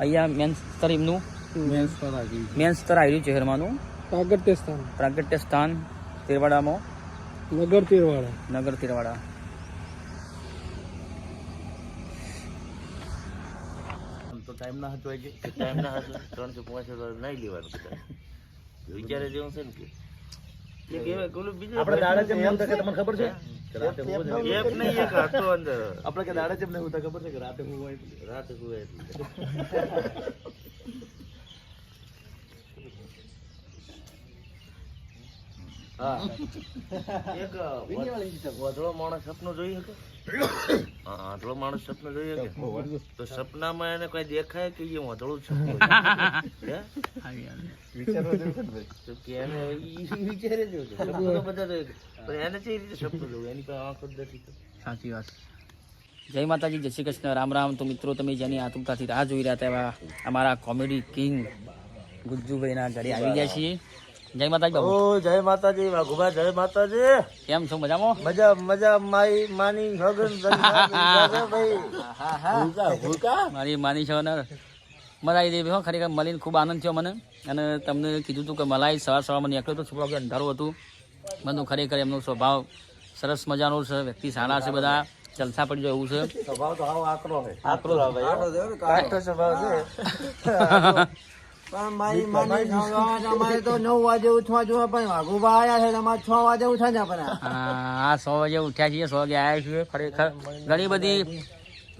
અહીંયા મેન સ્તર એમનું મેન સ્તર આવી મેન સ્તર આવ્યું છે શહેરમાંનું. પ્રાગટ્ય સ્થાન. પ્રાગટ્ય સ્થાન તેરવાડામાં. નગર તેરવાડા. નગર તેરવાડા. તો ટાઈમ ના હતો આજે ટાઈમ ના હતો ત્રણસો પાંચ હજાર નહીં લેવાનું વિચારે જેવું છે ને કે. આપણે દાડા કે તમને ખબર છે? કે રાતે હું હોય છે. નહીં એક હતો અંદર. આપણે કે દાડા ચેમ નહીં હોતા ખબર છે કે રાતે હું હોય? રાતે સુવે એટલે હા. એક વાંધળો માણસ સપનું જોઈ શકે વાંધળો માણસ સપનું જોઈએ કે તો સપનામાં એને કઈ દેખાય કે એ વાંધળું સપનું કે એને વિચારે જ સપનું બધા પણ એને કઈ રીતે સપનું જોવું? એની પાસે આંખો જ નથી સાચી વાત. જય માતાજી જય શ્રી કૃષ્ણ. રામ રામ. તો મિત્રો તમે જેની આતુરતાથી રાહ જોઈ રહ્યા હતા એવા અમારા કોમેડી કિંગ ગુજ્જુભાઈના ઘરે આવી ગયા છીએ. જય માતાજી બાબુ. ઓ જય માતાજી વાઘુભા જય માતાજી. કેમ છો? મજામાં? મજા મજા માઈ માની સગન ભાઈ. મારી માની છે ને મલાઈ દેવી હો ખરેખર મળીને ખૂબ આનંદ થયો મને. અને તમને કીધું હતું કે મલાઈ સવાર સવારમાં નીકળ્યો તો છોકરા અંધારું હતું. મને ખરેખર એમનો સ્વભાવ સરસ મજાનો છે. વ્યક્તિ સારા છે બધા. જલસા પડી જાય એવું છે. સ્વભાવ તો આકરો છે. આકરો કાઠો સ્વભાવ છે. પણ મારી માની અમારે તો નવ વાગે ઉઠવા જોવા પણ વાઘુબા આયા છે અમારે છ વાગે ઉઠા જ પણ હા આ સો વાગે ઉઠ્યા છીએ સો વાગે આવ્યા છીએ ખરેખર ઘણી બધી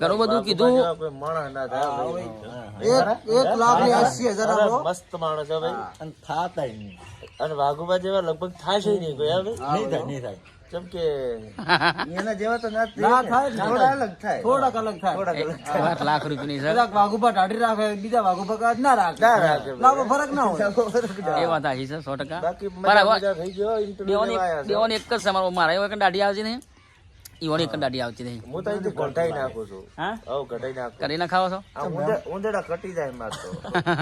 ઘણું બધું કીધું. કોઈ માણસ ના થાય ભાઈ. એક એક લાખ ને એસી હજાર મસ્ત માણસ છે ભાઈ. અને થાતા અને વાઘુબા જેવા લગભગ થાય નહીં કોઈ નહીં થાય નહીં થાય. કેમ કે એના જેવા તો ના થાય થાય ને. ને. થોડા અલગ થાય. થોડાક અલગ થાય. થોડાક અલગ થાય. લાખ લાખ રૂપિયાની છે. કદાચ વાઘુબા ઢાઢી રાખે બીજા ના રાખે. ના રાખે લાવો ફરક ના હોય. એ વાત છે સો ટકા. બાકી. મજા થઈ ગયો એક જ સમારો મારા એવા દાઢી આવતી નહીં. ઈવોની કંડાડી આવતી નહીં હું તો અહીંથી કઢાઈ નાખું છું. હા? હવ કઢાઈ નાખું. કરી ના ખાવો છો? ઉંદેડા કટી જાય માર તો.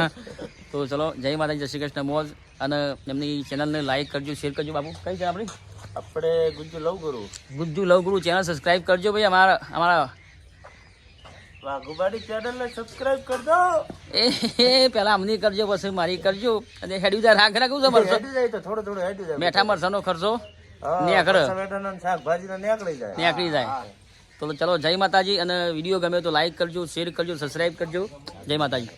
તો ચલો જય માતાજી જય શ્રી કૃષ્ણ મોજ. અને એમની ચેનલને લાઈક કરજો શેર કરજો બાપુ. કઈ છે આપણી? આપણે Gujju love guru. Gujju love guru channel subscribe કરજો ભાઈ અમારા અમારા વાઘુબાડી ચેનલ ને સબસ્ક્રાઇબ કરજો. એ પેલા અમની કરજો પછી મારી કરજો. અને હેડ્યુ રાખ રાખું છે મરસો તો થોડો થોડો હેડ્યુ મેઠા મરસાનો ખર્ચો. નેકળ. જાય. તો ચલો જય માતાજી અને વીડિયો ગમે તો લાઈક કરજો શેર કરજો સબસ્ક્રાઇબ કરજો. જય માતાજી.